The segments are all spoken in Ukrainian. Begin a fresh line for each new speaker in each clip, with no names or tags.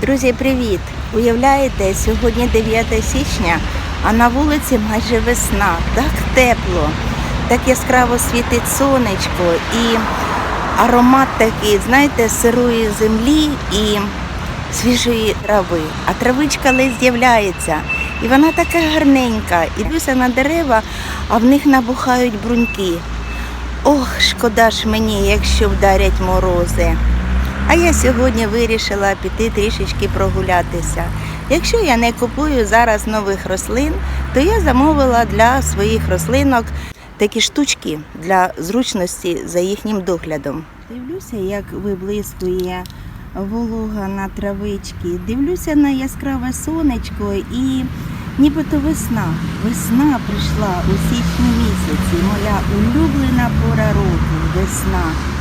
Друзі, привіт! Уявляєте, сьогодні 9 січня, а на вулиці майже весна. Так тепло, так яскраво світить сонечко і аромат такий, знаєте, сирої землі і свіжої трави. А травичка ледь з'являється. І вона така гарненька. Ідуся на дерева, а в них набухають бруньки. Ох, шкода ж мені, якщо вдарять морози. А я сьогодні вирішила піти трішечки прогулятися. Якщо я не купую зараз нових рослин, то я замовила для своїх рослинок такі штучки для зручності за їхнім доглядом. Дивлюся, як виблискує волога на травички. Дивлюся на яскраве сонечко і нібито весна. Весна прийшла у січні місяці. Моя улюблена пора року. Весна.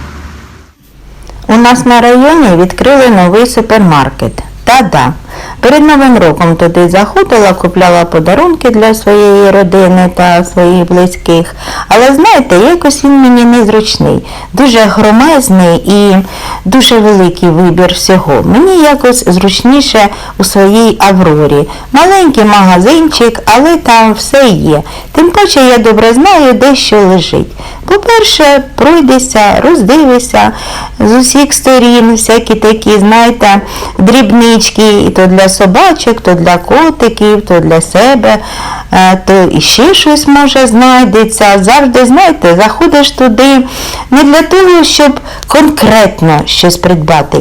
У нас на районі відкрили новий супермаркет. Та-да. Перед Новим роком туди заходила, купляла подарунки для своєї родини та своїх близьких. Але знаєте, якось він мені незручний, дуже громезний і дуже великий вибір всього. Мені якось зручніше у своїй Аврорі. Маленький магазинчик, але там все є. Тим паче я добре знаю, де що лежить. По-перше, пройдися, роздивися з усіх сторін, всякі такі, знаєте, дрібнички, і то для собачок, то для котиків, то для себе, е, то іще щось може знайдеться. Завжди, знаєте, заходиш туди не для того, щоб конкретно щось придбати.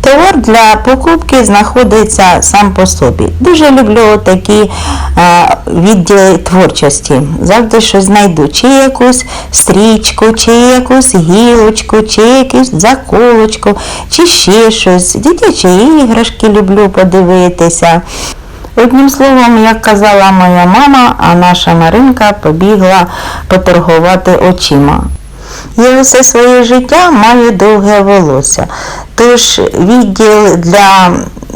Товар для покупки знаходиться сам по собі. Дуже люблю такі е, відділи творчості. Завжди щось знайду. Чи якусь стрічку, чи якусь гілочку, чи якусь заколочку, чи ще щось. Дитячі іграшки люблю подивитися. Одним словом, як казала моя мама, а наша Маринка побігла поторгувати очима. Я все своє життя маю довге волосся. Тож відділ для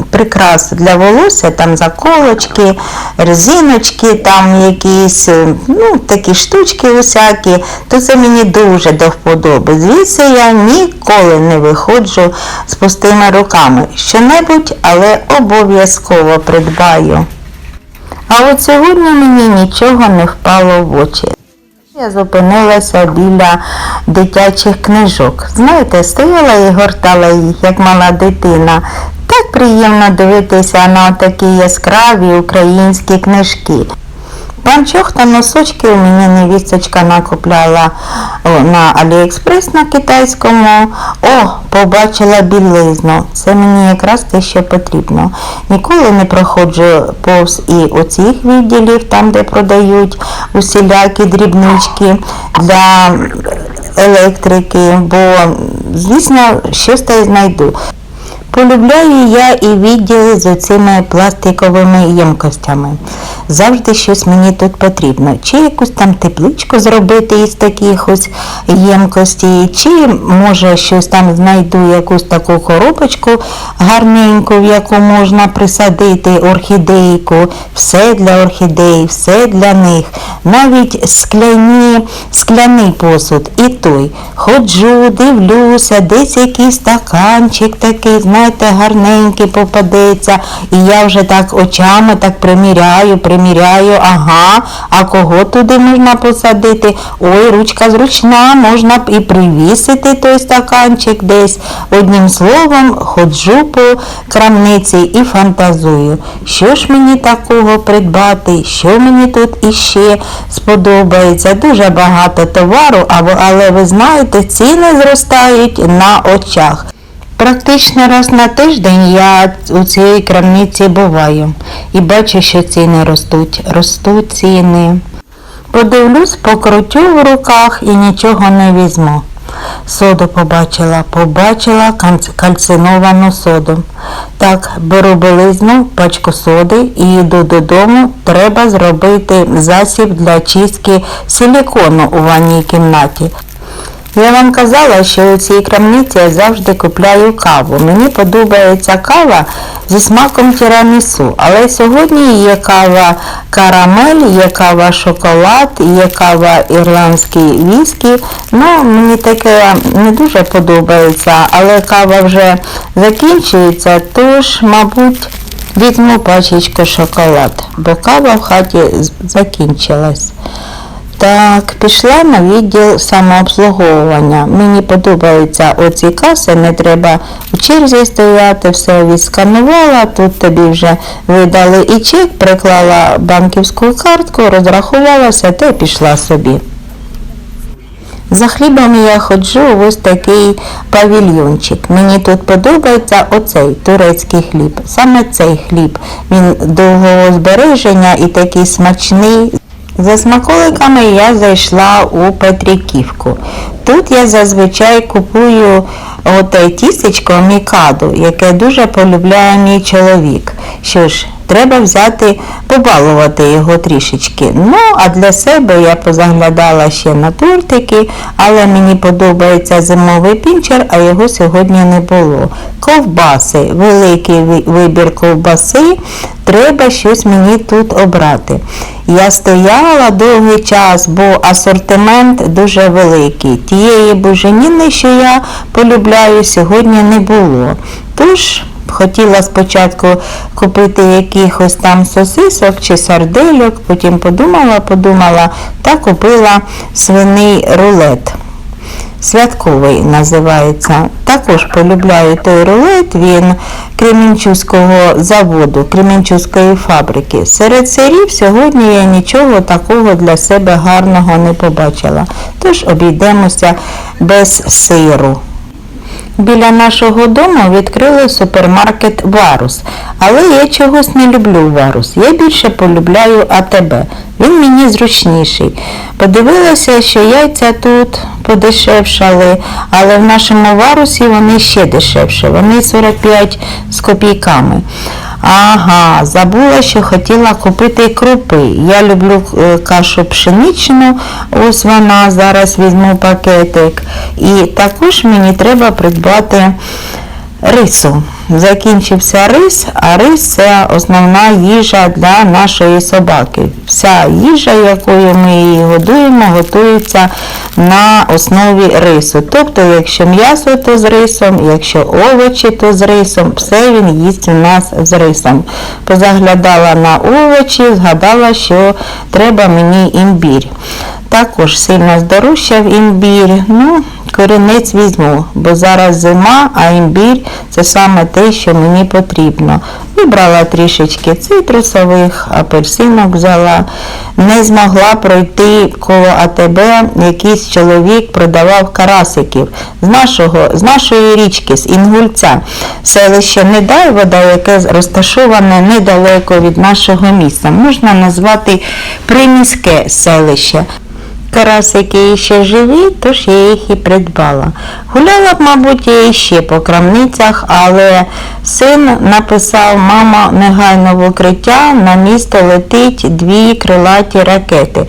прикрас для волосся, там заколочки, резиночки, там якісь ну, такі штучки усякі, то це мені дуже до вподоби. Звідси я ніколи не виходжу з пустими руками. Щонебудь, але обов'язково придбаю. А от сьогодні мені нічого не впало в очі. Я зупинилася біля дитячих книжок. Знаєте, стояла і гортала їх, як мала дитина. Так приємно дивитися на такі яскраві українські книжки. Панчох та носочки у мене невісточка накупляла на Аліекспрес на китайському. О, побачила білизну. Це мені якраз те, що потрібно. Ніколи не проходжу повз і оцих відділів, там, де продають усілякі дрібнички для електрики, бо, звісно, щось та й знайду. Полюбляю я і відділи з оцими пластиковими ємкостями. Завжди щось мені тут потрібно. Чи якусь там тепличку зробити із таких ось ємкостей, чи може щось там знайду якусь таку коробочку гарненьку, в яку можна присадити орхідейку. Все для орхідей, все для них. Навіть скляні, скляний посуд і той. Ходжу, дивлюся, десь якийсь стаканчик такий, знаєте, гарненький попадеться. І я вже так очами так приміряю, приміряю, ага, а кого туди можна посадити? Ой, ручка зручна, можна і привісити той стаканчик десь. Одним словом, ходжу по крамниці і фантазую, що ж мені такого придбати, що мені тут іще сподобається. Дуже багато товару, але ви знаєте, ціни зростають на очах. Практично раз на тиждень я у цій крамниці буваю і бачу, що ціни ростуть. Ростуть ціни. Подивлюсь, покрутю в руках і нічого не візьму. Соду побачила, побачила кальциновану соду. Так, беру білизну, пачку соди і йду додому. Треба зробити засіб для чистки силікону у ванній кімнаті. Я вам казала, що у цій крамниці я завжди купляю каву. Мені подобається кава зі смаком тірамісу, але сьогодні є кава карамель, є кава шоколад, є кава ірландський віскі. Ну, мені таке не дуже подобається, але кава вже закінчується, тож, мабуть, візьму пачечку шоколад, бо кава в хаті закінчилась. Так, пішла на відділ самообслуговування. Мені подобаються оці каси, не треба у черзі стояти, все відсканувала, тут тобі вже видали і чек, приклала банківську картку, розрахувалася та пішла собі. За хлібом я ходжу в ось такий павільйончик. Мені тут подобається оцей турецький хліб. Саме цей хліб. Він довгого збереження і такий смачний. За смаколиками я зайшла у Петриківку. Тут я зазвичай купую оте тістечко мікаду, яке дуже полюбляє мій чоловік. Що ж, треба взяти, побалувати його трішечки. Ну, а для себе я позаглядала ще на тортики, але мені подобається зимовий пінчер, а його сьогодні не було. Ковбаси, великий вибір ковбаси, треба щось мені тут обрати. Я стояла довгий час, бо асортимент дуже великий. Тієї буженіни, що я полюбляю, сьогодні не було. Тож хотіла спочатку купити якихось там сосисок чи сардельок, потім подумала, подумала та купила свиний рулет. Святковий називається. Також полюбляю той рулет, він Кремінчуського заводу, Кремінчуської фабрики. Серед сирів сьогодні я нічого такого для себе гарного не побачила. Тож обійдемося без сиру. Біля нашого дому відкрили супермаркет Варус, але я чогось не люблю Варус. Я більше полюбляю АТБ. Він мені зручніший. Подивилася, що яйця тут подешевшали, але в нашому варусі вони ще дешевше. Вони 45 з копійками. Ага, забула, що хотіла купити крупи. Я люблю е, кашу пшеничну, ось вона, зараз візьму пакетик. І також мені треба придбати рису. Закінчився рис, а рис це основна їжа для нашої собаки. Вся їжа, якою ми її годуємо, готується на основі рису. Тобто, якщо м'ясо, то з рисом, якщо овочі, то з рисом, все він їсть у нас з рисом. Позаглядала на овочі, згадала, що треба мені імбір. Також сильно здорожчав імбір. Ну, корінець візьму, бо зараз зима, а імбір це саме те, що мені потрібно. Вибрала трішечки цитрусових, апельсинок взяла. Не змогла пройти коло АТБ, якийсь чоловік продавав карасиків з, нашого, з нашої річки, з Інгульця. Селище Недайвода, яке розташоване недалеко від нашого міста. Можна назвати приміське селище. Карасики ще живі, тож я їх і придбала. Гуляла б, мабуть, я іще по крамницях, але син написав, мама негайно в укриття, на місто летить дві крилаті ракети.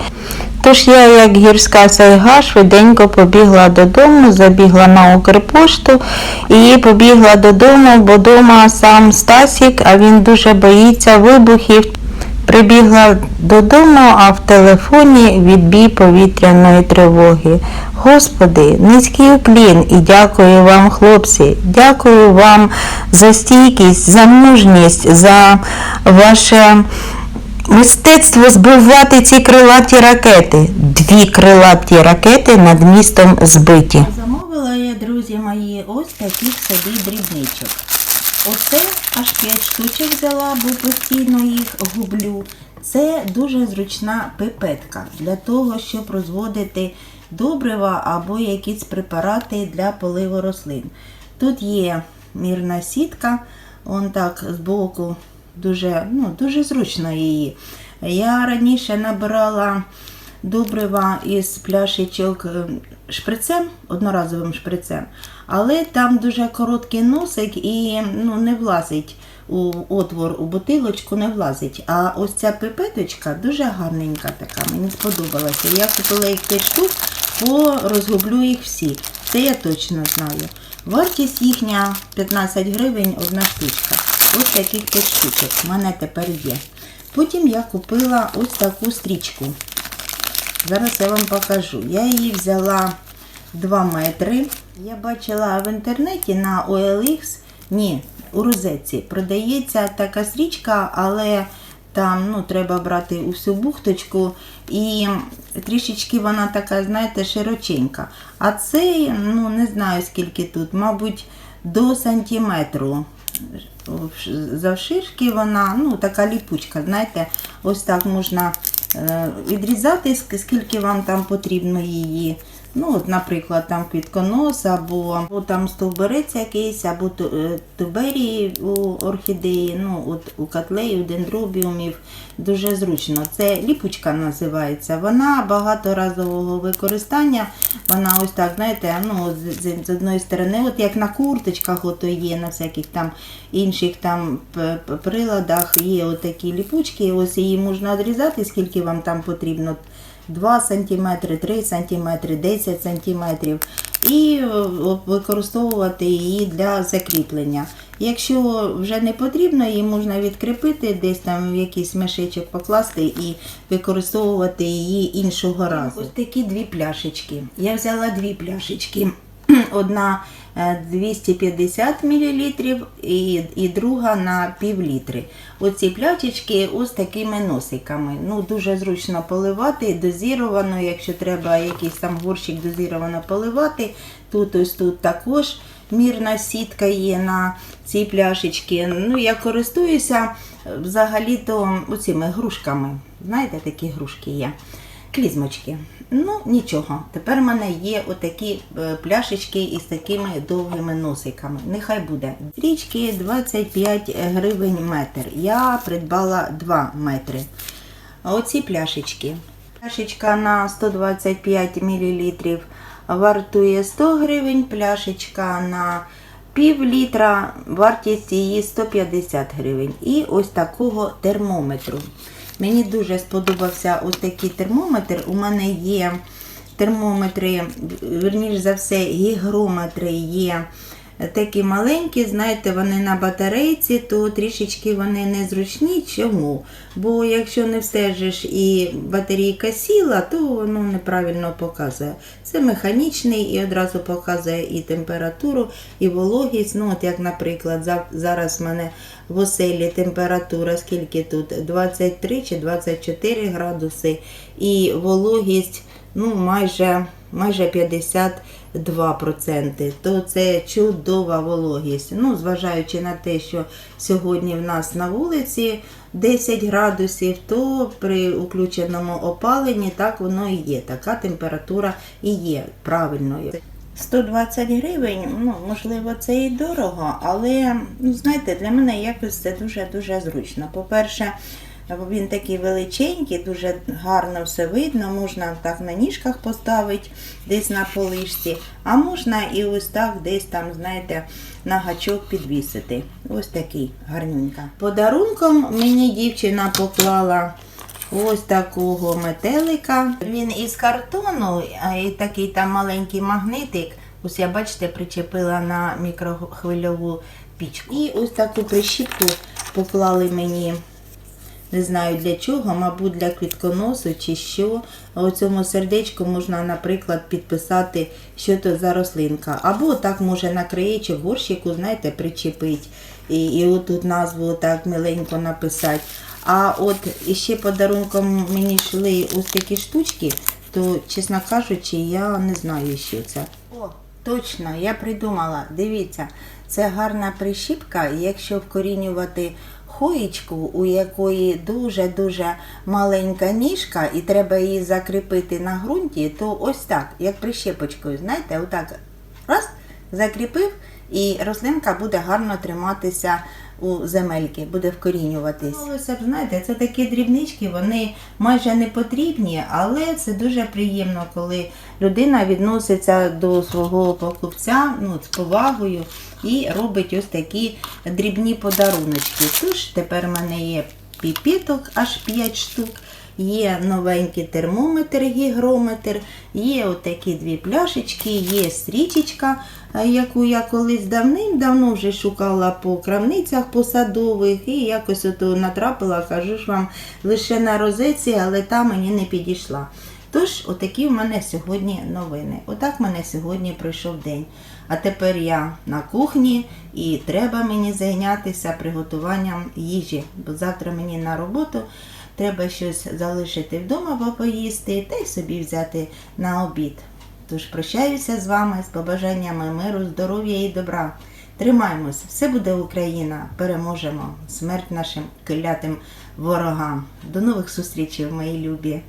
Тож я, як гірська сайга, швиденько побігла додому, забігла на Укрпошту і побігла додому, бо дома сам Стасік, а він дуже боїться вибухів. Прибігла додому, а в телефоні відбій повітряної тривоги. Господи, низький уклін і дякую вам, хлопці. Дякую вам за стійкість, за мужність, за ваше мистецтво збивати ці крилаті ракети. Дві крилаті ракети над містом збиті.
Замовила я, друзі мої, ось таких собі дрібничок. Оце аж 5 штучок взяла, бо постійно їх гублю. Це дуже зручна пипетка для того, щоб розводити добрива або якісь препарати для поливу рослин. Тут є мірна сітка, он так збоку дуже, ну, дуже зручно її. Я раніше набирала добрива із пляшечок е, шприцем, одноразовим шприцем, але там дуже короткий носик і ну, не влазить у отвор у бутилочку, не влазить. А ось ця пипеточка дуже гарненька така, мені сподобалася. Я купила їх 5 штук, порозгублю їх всі. Це я точно знаю. Вартість їхня 15 гривень одна штучка. Ось таких 5 штучок. У мене тепер є. Потім я купила ось таку стрічку. Зараз я вам покажу. Я її взяла 2 метри. Я бачила в інтернеті на OLX, ні, у розетці продається така стрічка, але там ну, треба брати усю бухточку і трішечки вона така, знаєте, широченька. А це, ну не знаю скільки тут, мабуть, до сантиметру. Завширшки вона, ну, така ліпучка, знаєте, ось так можна е, відрізати, скільки вам там потрібно її. Ну, от, наприклад, там квітконос, або, або там стовбурець якийсь, або е, туберії у орхідеї, ну, от у котлеї, у дендробіумів. Дуже зручно. Це ліпучка називається. Вона багаторазового використання. Вона ось так, знаєте, ну, з, з, з одної сторони, от як на курточках, ото є, на всяких там інших там приладах є отакі ліпучки. Ось її можна відрізати, скільки вам там потрібно. 2 см, 3 см, 10 см і е, використовувати її для закріплення. Якщо вже не потрібно, її можна відкріпити, десь там в якийсь мешечок покласти і використовувати її іншого разу. Ось такі дві пляшечки. Я взяла дві пляшечки. Одна е, 250 мл і, і друга на пів літри. Оці пляшечки ось такими носиками. Ну, дуже зручно поливати, дозіровано, якщо треба якийсь там горщик дозіровано поливати. Тут ось тут також мірна сітка є на цій пляшечці. Ну, я користуюся е, взагалі-то оцими грушками. Знаєте, такі грушки є. Клізмочки. Ну, нічого. Тепер в мене є отакі е, пляшечки із такими довгими носиками. Нехай буде. Річки 25 гривень метр. Я придбала 2 метри. Оці пляшечки. Пляшечка на 125 мл вартує 100 гривень, пляшечка на пів літра, вартість її 150 гривень. І ось такого термометру. Мені дуже сподобався ось такий термометр. У мене є термометри, верніше за все, гігрометри є такі маленькі, знаєте, вони на батарейці, то трішечки вони незручні. Чому? Бо якщо не встежиш і батарейка сіла, то воно неправильно показує. Це механічний і одразу показує і температуру, і вологість. Ну, от як, наприклад, зараз в мене в оселі температура, скільки тут? 23 чи 24 градуси, і вологість ну, майже, майже 52%. То це чудова вологість. Ну, зважаючи на те, що сьогодні в нас на вулиці 10 градусів, то при включеному опаленні так воно і є. Така температура і є правильною. 120 гривень, ну можливо, це і дорого, але ну знаєте, для мене якось це дуже дуже зручно. По-перше, він такий величенький, дуже гарно все видно, можна так на ніжках поставити, десь на полишці, а можна і ось так десь там, знаєте, на гачок підвісити. Ось такий гарненька. Подарунком мені дівчина поклала ось такого метелика. Він із картону, а і такий там маленький магнитик. Ось я бачите, причепила на мікрохвильову пічку. І ось таку прищіпку поклали мені. Не знаю для чого, мабуть, для квітконосу чи що. У цьому сердечку можна, наприклад, підписати, що то за рослинка. Або так може на краєчок горщику, знаєте, причепить. І, і отут назву так миленько написати. А от іще подарунком мені йшли ось такі штучки, то, чесно кажучи, я не знаю, що це. О, точно, я придумала. Дивіться, це гарна прищіпка, якщо вкорінювати хоєчку, у якої дуже-дуже маленька ніжка, і треба її закріпити на ґрунті, то ось так, як прищепочкою, знаєте, отак. Раз, закріпив, і рослинка буде гарно триматися у земельки, буде вкорінюватись. Здавалося б, знаєте, це такі дрібнички, вони майже не потрібні, але це дуже приємно, коли людина відноситься до свого покупця ну, з повагою і робить ось такі дрібні подаруночки. Тож тепер в мене є піпіток аж 5 штук. є новенький термометр, гігрометр, є отакі дві пляшечки, є стрічечка, яку я колись давним-давно вже шукала по крамницях посадових і якось ото натрапила, кажу ж вам, лише на розетці, але та мені не підійшла. Тож, отакі в мене сьогодні новини. Отак в мене сьогодні пройшов день. А тепер я на кухні і треба мені зайнятися приготуванням їжі, бо завтра мені на роботу треба щось залишити вдома бо поїсти та й собі взяти на обід. Тож прощаюся з вами з побажаннями миру, здоров'я і добра. Тримаємось, все буде Україна, переможемо. Смерть нашим клятим ворогам. До нових зустрічей, мої любі.